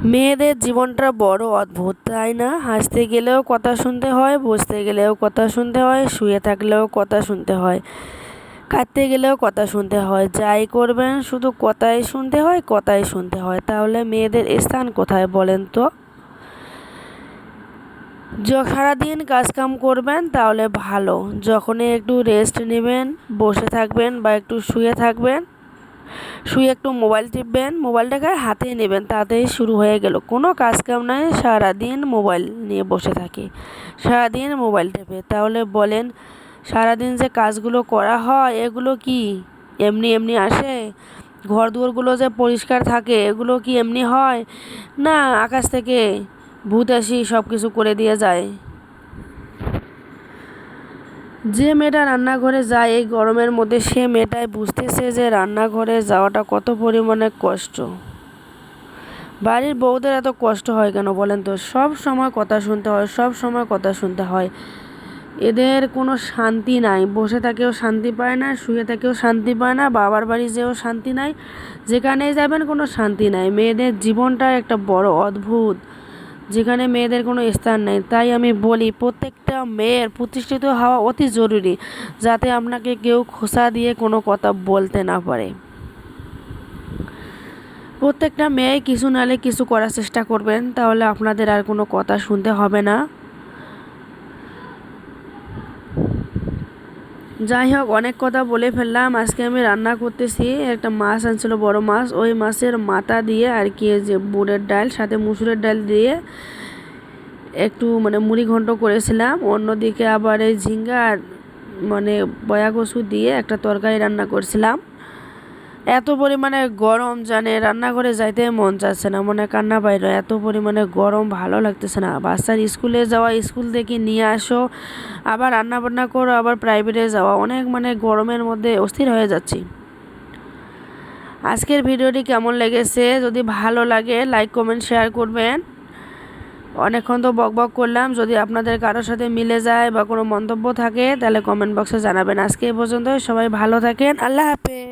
মেয়েদের জীবনটা বড় অদ্ভুত, তাই না? হাসতে গেলেও কথা শুনতে হয়, বসতে গেলেও কথা শুনতে হয়, শুয়ে থাকলেও কথা শুনতে হয়, কাঁদতে গেলেও কথা শুনতে হয়। যাই করবেন, শুধু কথাই শুনতে হয়, কথাই শুনতে হয়। তাহলে মেয়েদের স্থান কোথায় বলেন তো? সারাদিন কাজকাম করবেন, তাহলে ভালো। যখনই একটু রেস্ট নেবেন, বসে থাকবেন বা একটু শুয়ে থাকবেন শুয়ে একটু মোবাইল টিপবেন, মোবাইলটাকে হাতে নেবেন, তাতেই শুরু হয়ে গেল। কোনো কাজ কাম নাই সারাদিন মোবাইল নিয়ে বসে থাকি। সারাদিন মোবাইল টেপে। তাহলে বলেন, সারাদিন যে কাজগুলো করা হয়, এগুলো কি এমনি এমনি আসে? ঘর দুয়ারগুলো যে পরিষ্কার থাকে, এগুলো কি এমনি হয়? না, আকাশ থেকে ভূত আসি সব কিছু করে দিয়ে যায়। যে মেয়েটা রান্নাঘরে যায়, এই গরমের মধ্যে সে মেয়েটাই বুঝতেছে যে রান্নাঘরে যাওয়াটা কত পরিমাণে কষ্ট। বাড়ির বউদের এত কষ্ট হয় কেন বলেন তো? সব সময় কথা শুনতে হয়, সব সময় কথা শুনতে হয়। এদের কোনো শান্তি নাই। বসে থাকেও শান্তি পায় না, শুয়ে থাকেও শান্তি পায় না, বাবার বাড়ি যেও শান্তি নাই, যেখানেই যাবেন কোনো শান্তি নাই। মেয়েদের জীবনটা একটা বড় অদ্ভুত। যেখানে মেয়েদের কোনো স্থান নেই। তাই আমি বলি, প্রত্যেকটা মেয়ের প্রতিষ্ঠিত হওয়া অতি জরুরি, যাতে আপনাকে কেউ খোসা দিয়ে কোনো কথা বলতে না পারে। প্রত্যেকটা মেয়ে কিছু নালে কিছু করার চেষ্টা করবেন, তাহলে আপনাদের আর কোনো কথা শুনতে হবে না। যাই হোক অনেক কথা বলে ফেললাম। আজকে আমি রান্না করতেছি, একটা মাছ আনছিল, বড় মাছ। ওই মাছের মাথা দিয়ে আর কি যে বুড়ের ডাল, সাথে মুসুরের ডাল দিয়ে একটু মানে মুড়ি ঘন্ট করেছিলাম। অন্যদিকে আবার এই ঝিঙ্গা আর মানে বয়া কচু দিয়ে একটা তরকারি রান্না করছিলাম। এত পরিমাণে গরম, জানে রান্নাঘরে যাইতে মন চাচ্ছে না, মনে কান্না বাইরে এত পরিমাণে গরম, ভালো লাগতেছে না। বাচ্চার স্কুলে যাওয়া, স্কুল থেকে নিয়ে আসো, আবার রান্না বান্না করো, আবার প্রাইভেটে যাওয়া। অনেক মানে গরমের মধ্যে অস্থির হয়ে যাচ্ছি। আজকের ভিডিওটি কেমন লেগেছে? যদি ভালো লাগে লাইক কমেন্ট শেয়ার করবেন। অনেকক্ষণ তো বক বক করলাম। যদি আপনাদের কারোর সাথে মিলে যায় বা কোনো মন্তব্য থাকে, তাহলে কমেন্ট বক্সে জানাবেন। আজকে এই পর্যন্ত সবাই ভালো থাকেন। আল্লাহ হাফেজ।